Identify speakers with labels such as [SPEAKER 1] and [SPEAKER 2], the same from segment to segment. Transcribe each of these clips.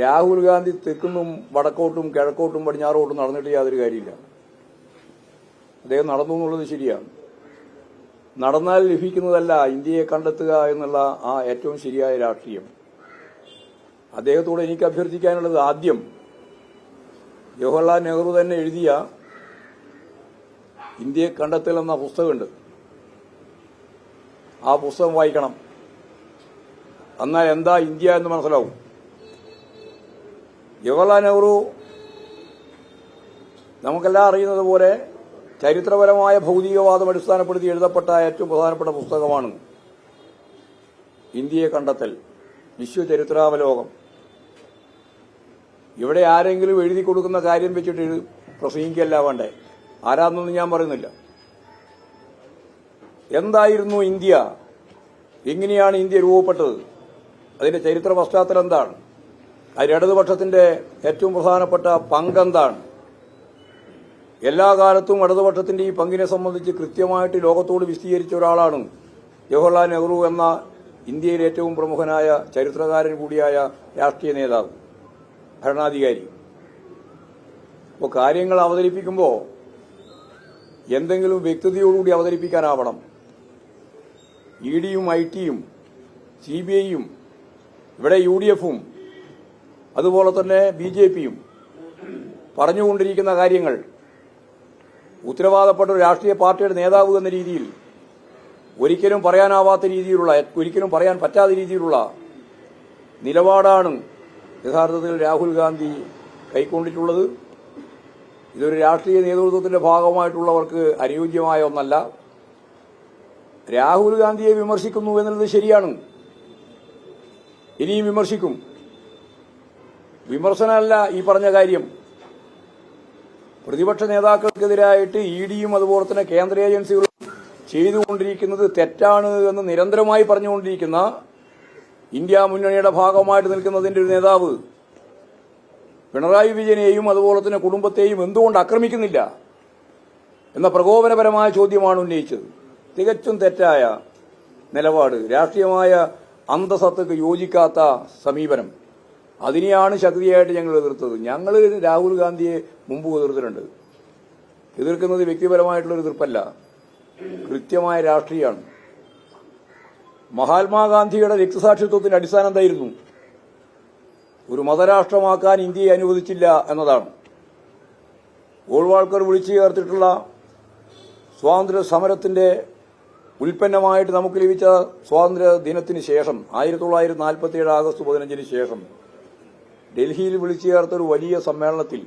[SPEAKER 1] രാഹുൽ ഗാന്ധി തെക്കുന്നും വടക്കോട്ടും കിഴക്കോട്ടും പടിഞ്ഞാറോട്ടും നടന്നിട്ട് യാതൊരു കാര്യമില്ല. അദ്ദേഹം നടന്നു എന്നുള്ളത് ശരിയാണ് നടന്നാൽ ലഭിക്കുന്നതല്ല ഇന്ത്യയെ കണ്ടെത്തുക എന്നുള്ള ആ ഏറ്റവും ശരിയായ രാഷ്ട്രീയം. അദ്ദേഹത്തോട് എനിക്ക് അഭ്യർത്ഥിക്കാനുള്ളത് ആദ്യം ജവഹർലാൽ നെഹ്റു തന്നെ എഴുതിയ ഇന്ത്യയെ കണ്ടെത്തൽ എന്ന പുസ്തകമുണ്ട്. ആ പുസ്തകം വായിക്കണം. എന്നാൽ എന്താ ഇന്ത്യ എന്ന് മനസ്സിലാവും. ജവഹർലാൽ നെഹ്റു നമുക്കെല്ലാം അറിയുന്നത് പോലെ ചരിത്രപരമായ ഭൗതികവാദം അടിസ്ഥാനപ്പെടുത്തി എഴുതപ്പെട്ട ഏറ്റവും പ്രധാനപ്പെട്ട പുസ്തകമാണ് ഇന്ത്യയെ കണ്ടെത്തൽ വിശ്വചരിത്രാവലോകം ഇവിടെ ആരെങ്കിലും എഴുതി കൊടുക്കുന്ന കാര്യം വെച്ചിട്ട് പ്രസംഗിക്കല്ല വേണ്ടേ? ആരാന്നൊന്നും ഞാൻ പറയുന്നില്ല. എന്തായിരുന്നു ഇന്ത്യ? എങ്ങനെയാണ് ഇന്ത്യ രൂപപ്പെട്ടത്? അതിന്റെ ചരിത്ര പശ്ചാത്തലം എന്താണ്? അതിൽ ഇടതുപക്ഷത്തിന്റെ ഏറ്റവും പ്രധാനപ്പെട്ട പങ്കെന്താണ്? എല്ലാ കാലത്തും ഇടതുപക്ഷത്തിന്റെ ഈ പങ്കിനെ സംബന്ധിച്ച് കൃത്യമായിട്ട് ലോകത്തോട് വിശദീകരിച്ച ഒരാളാണ് ജവഹർലാൽ നെഹ്റു എന്ന ഇന്ത്യയിലെ ഏറ്റവും പ്രമുഖനായ ചരിത്രകാരൻ കൂടിയായ രാഷ്ട്രീയ നേതാവ് ഭരണാധികാരി. അപ്പോൾ കാര്യങ്ങൾ അവതരിപ്പിക്കുമ്പോൾ എന്തെങ്കിലും വ്യക്തതയോടുകൂടി അവതരിപ്പിക്കാനാവണം. ഇ ഡിയും ഐ ടിയും സി ബി ഐയും ഇവിടെ യു ഡി എഫും അതുപോലെ തന്നെ ബി ജെ പിയും പറഞ്ഞുകൊണ്ടിരിക്കുന്ന കാര്യങ്ങൾ ഉത്തരവാദപ്പെട്ട ഒരു രാഷ്ട്രീയ പാർട്ടിയുടെ നേതാവ് എന്ന രീതിയിൽ ഒരിക്കലും പറയാനാവാത്ത രീതിയിലുള്ള ഒരിക്കലും പറയാൻ പറ്റാത്ത രീതിയിലുള്ള നിലപാടാണ് യഥാർത്ഥത്തിൽ രാഹുൽ ഗാന്ധി കൈക്കൊണ്ടിട്ടുള്ളത്. ഇതൊരു രാഷ്ട്രീയ നേതൃത്വത്തിന്റെ ഭാഗമായിട്ടുള്ളവർക്ക് അനുയോജ്യമായ ഒന്നല്ല. രാഹുൽ ഗാന്ധിയെ വിമർശിക്കുന്നു എന്നുള്ളത് ശരിയാണ്. ഇനിയും വിമർശിക്കും. വിമർശനമല്ല ഈ പറഞ്ഞ കാര്യം. പ്രതിപക്ഷ നേതാക്കൾക്കെതിരായിട്ട് ഇ ഡിയും അതുപോലെ തന്നെ കേന്ദ്ര ഏജൻസികളും ചെയ്തുകൊണ്ടിരിക്കുന്നത് തെറ്റാണ് എന്ന് നിരന്തരമായി പറഞ്ഞുകൊണ്ടിരിക്കുന്ന ഇന്ത്യ മുന്നണിയുടെ ഭാഗമായിട്ട് നിൽക്കുന്നതിന്റെ ഒരു നേതാവ് പിണറായി വിജയനെയും അതുപോലെ തന്നെ കുടുംബത്തെയും എന്തുകൊണ്ട് ആക്രമിക്കുന്നില്ല എന്ന പ്രകോപനപരമായ ചോദ്യമാണ് ഉന്നയിച്ചത്. തികച്ചും തെറ്റായ നിലപാട്. രാഷ്ട്രീയമായ അന്തസത്തക്ക് യോജിക്കാത്ത സമീപനം. അതിനെയാണ് ശക്തിയായിട്ട് ഞങ്ങൾ എതിർത്തത്. ഞങ്ങൾ രാഹുൽ ഗാന്ധിയെ മുമ്പ് എതിർത്തിട്ടുണ്ട്. എതിർക്കുന്നത് വ്യക്തിപരമായിട്ടുള്ള എതിർപ്പല്ല. കൃത്യമായ രാഷ്ട്രീയമാണ്. മഹാത്മാഗാന്ധിയുടെ രക്തസാക്ഷിത്വത്തിന്റെ അടിസ്ഥാനം എന്തായിരുന്നു? ഒരു മതരാഷ്ട്രമാക്കാൻ ഇന്ത്യയെ അനുവദിച്ചില്ല എന്നതാണ്. ഗോൾവാൾക്കർ വിളിച്ചു ചേർത്തിട്ടുള്ള സ്വാതന്ത്ര്യ സമരത്തിന്റെ ഉൽപ്പന്നമായിട്ട് നമുക്ക് ലഭിച്ച സ്വാതന്ത്ര്യ ദിനത്തിന് ശേഷം ആയിരത്തി തൊള്ളായിരത്തി നാൽപ്പത്തി ഏഴ് ആഗസ്റ്റ് പതിനഞ്ചിന് ശേഷം ഡൽഹിയിൽ വിളിച്ചു ചേർത്ത ഒരു വലിയ സമ്മേളനത്തിൽ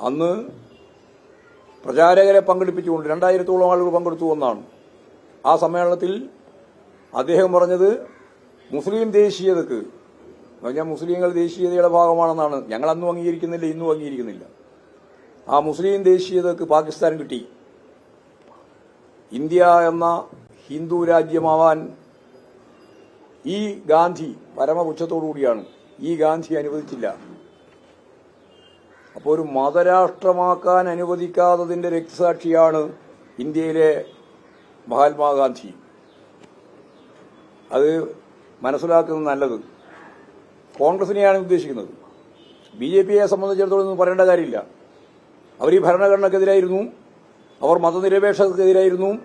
[SPEAKER 1] അന്ന് പ്രചാരകരെ പങ്കെടുപ്പിച്ചുകൊണ്ട് രണ്ടായിരത്തോളം ആളുകൾ പങ്കെടുത്തു എന്നാണ്. ആ സമ്മേളനത്തിൽ അദ്ദേഹം പറഞ്ഞത് മുസ്ലിം ദേശീയതക്ക് പറഞ്ഞാൽ മുസ്ലിങ്ങൾ ദേശീയതയുടെ ഭാഗമാണെന്നാണ്. ഞങ്ങൾ അന്നും അംഗീകരിക്കുന്നില്ല ഇന്നും അംഗീകരിക്കുന്നില്ല. ആ മുസ്ലിം ദേശീയതക്ക് പാകിസ്ഥാൻ കിട്ടി. ഇന്ത്യ എന്ന ഹിന്ദു രാജ്യമാവാൻ ഈ ഗാന്ധി പരമപുച്ഛത്തോടുകൂടിയാണ്. ഈ ഗാന്ധി അനുവദിച്ചില്ല. അപ്പോൾ ഒരു മതരാഷ്ട്രമാക്കാൻ അനുവദിക്കാത്തതിന്റെ രക്തസാക്ഷിയാണ് ഇന്ത്യയിലെ മഹാത്മാഗാന്ധി അത് മനസ്സിലാക്കുന്നത് നല്ലത്. കോൺഗ്രസിനെയാണ് ഉദ്ദേശിക്കുന്നത്. ബി ജെ പിയെ സംബന്ധിച്ചിടത്തോളം ഒന്നും പറയേണ്ട കാര്യമില്ല. അവർ ഈ ഭരണഘടനക്കെതിരായിരുന്നു. അവർ മതനിരപേക്ഷതക്കെതിരായിരുന്നു.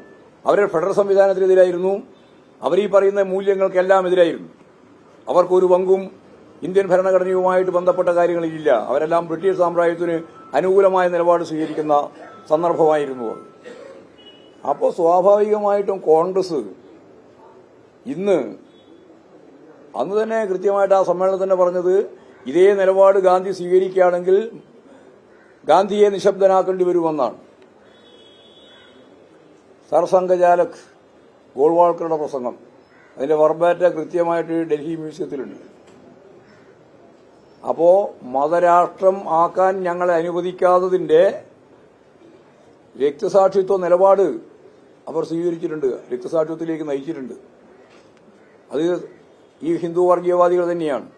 [SPEAKER 1] അവരുടെ ഫെഡറൽ സംവിധാനത്തിനെതിരായിരുന്നു. അവർ ഈ പറയുന്ന മൂല്യങ്ങൾക്കെല്ലാം എതിരായിരുന്നു. അവർക്കൊരു പങ്കും ഇന്ത്യൻ ഭരണഘടനയുമായിട്ട് ബന്ധപ്പെട്ട കാര്യങ്ങളില്ല അവരെല്ലാം ബ്രിട്ടീഷ് സാമ്രാജ്യത്തിന് അനുകൂലമായ നിലപാട് സ്വീകരിക്കുന്ന സന്ദർഭമായിരുന്നു അത്. അപ്പോൾ സ്വാഭാവികമായിട്ടും കോൺഗ്രസ് ഇന്ന് അന്ന് തന്നെ കൃത്യമായിട്ട് ആ സമ്മേളനം തന്നെ പറഞ്ഞത് ഇതേ നിലപാട് ഗാന്ധി സ്വീകരിക്കുകയാണെങ്കിൽ ഗാന്ധിയെ നിശബ്ദനാക്കേണ്ടി വരുമെന്നാണ്. സർസംഘചാലക് ഗോൾവാൾക്കറുടെ പ്രസംഗം. അതിന്റെ വർബാറ്റ കൃത്യമായിട്ട് ഡൽഹി മ്യൂസിയത്തിലുണ്ട്. അപ്പോ മതരാഷ്ട്രം ആക്കാൻ ഞങ്ങളെ അനുവദിക്കാത്തതിന്റെ രക്തസാക്ഷിത്വ നിലപാട് അവർ സ്വീകരിച്ചിട്ടുണ്ട്. രക്തസാക്ഷിത്വത്തിലേക്ക് നയിച്ചിട്ടുണ്ട്. അത് ഈ ഹിന്ദു വർഗീയവാദികൾ തന്നെയാണ്.